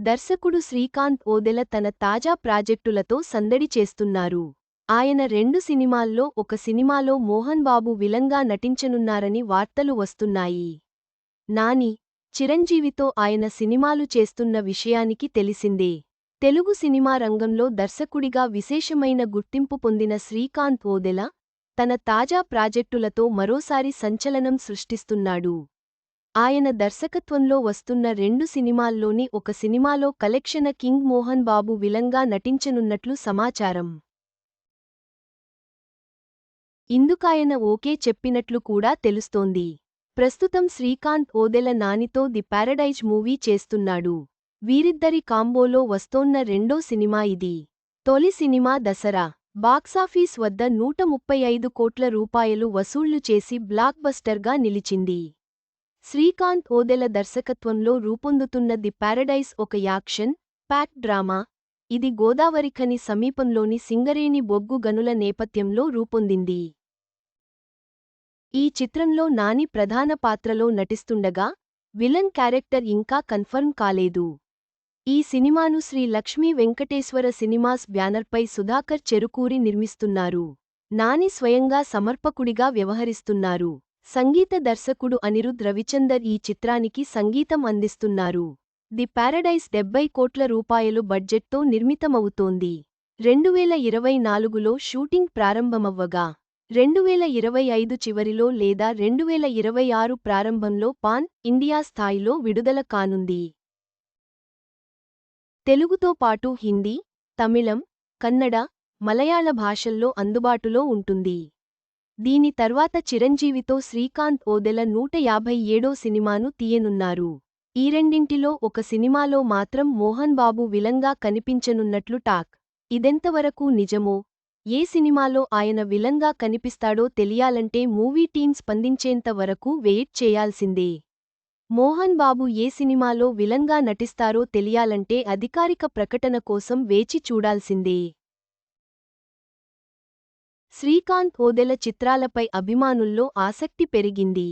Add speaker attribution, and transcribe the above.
Speaker 1: దర్శకుడు శ్రీకాంత్ ఓదెల తన తాజా ప్రాజెక్టులతో సందడి చేస్తున్నారు. ఆయన రెండు సినిమాల్లో ఒక సినిమాలో మోహన్ బాబు విలంగా నటించనున్నారని వార్తలు వస్తున్నాయి. నాని చిరంజీవితో ఆయన సినిమాలు చేస్తున్న విషయానికి తెలిసిందే. తెలుగు సినిమా రంగంలో దర్శకుడిగా విశేషమైన గుర్తింపు పొందిన శ్రీకాంత్ ఓదెల తన తాజా ప్రాజెక్టులతో మరోసారి సంచలనం సృష్టిస్తున్నాడు. ఆయన దర్శకత్వంలో వస్తున్న రెండు సినిమాల్లోని ఒక సినిమాలో కలెక్షన కింగ్ మోహన్ బాబు విలంగా నటించనున్నట్లు సమాచారం. ఇందుకాయన ఓకే చెప్పినట్లు కూడా తెలుస్తోంది. ప్రస్తుతం శ్రీకాంత్ ఓదెల నానితో ది పారడైజ్ మూవీ చేస్తున్నాడు. వీరిద్దరి కాంబోలో వస్తోన్న రెండో సినిమా ఇది. తొలి సినిమా దసరా. బాక్సాఫీస్ వద్ద నూట ముప్పై ఐదు కోట్ల రూపాయలు వసూళ్ళు చేసి బ్లాక్బస్టర్గా నిలిచింది. శ్రీకాంత్ ఓదెల దర్శకత్వంలో రూపొందుతున్న ది పారడైస్ ఒక యాక్షన్ ప్యాక్ డ్రామా. ఇది గోదావరిఖని సమీపంలోని సింగరేణి బొగ్గు గనుల నేపథ్యంలో రూపొందింది. ఈ చిత్రంలో నాని ప్రధాన పాత్రలో నటిస్తుండగా విలన్ క్యారెక్టర్ ఇంకా కన్ఫర్మ్ కాలేదు. ఈ సినిమాను శ్రీ లక్ష్మీ వెంకటేశ్వర సినిమాస్ బ్యానర్పై సుధాకర్ చెరుకూరి నిర్మిస్తున్నారు. నాని స్వయంగా సమర్పకుడిగా వ్యవహరిస్తున్నారు. సంగీత దర్శకుడు అనిరుద్ రవిచందర్ ఈ చిత్రానికి సంగీతం అందిస్తున్నారు. ది పారడైస్ డెబ్బై కోట్ల రూపాయలు బడ్జెట్తో నిర్మితమవుతోంది. రెండువేల ఇరవై నాలుగులో షూటింగ్ ప్రారంభమవ్వగా రెండువేల ఇరవై ఐదు చివరిలో లేదా రెండువేల ఇరవై ఆరు ప్రారంభంలో పాన్ ఇండియా స్థాయిలో విడుదల కానుంది. తెలుగుతో పాటు హిందీ తమిళం కన్నడ మలయాళ భాషల్లో అందుబాటులో ఉంటుంది. దీని తర్వాత చిరంజీవితో శ్రీకాంత్ ఓదెల నూట యాభై ఏడో సినిమాను తీయనున్నారు. ఈ రెండింటిలో ఒక సినిమాలో మాత్రం మోహన్ బాబు విలంగా కనిపించనున్నట్లు టాక్. ఇదెంతవరకు నిజమో? ఏ సినిమాలో ఆయన విలంగా కనిపిస్తాడో తెలియాలంటే మూవీ టీం స్పందించేంత వరకు వెయిట్ చేయాల్సిందే. మోహన్ బాబు ఏ సినిమాలో విలంగా నటిస్తారో తెలియాలంటే అధికారిక ప్రకటన కోసం వేచి చూడాల్సిందే. శ్రీకాంత్ ఓదెల చిత్రాలపై అభిమానుల్లో ఆసక్తి పెరిగింది.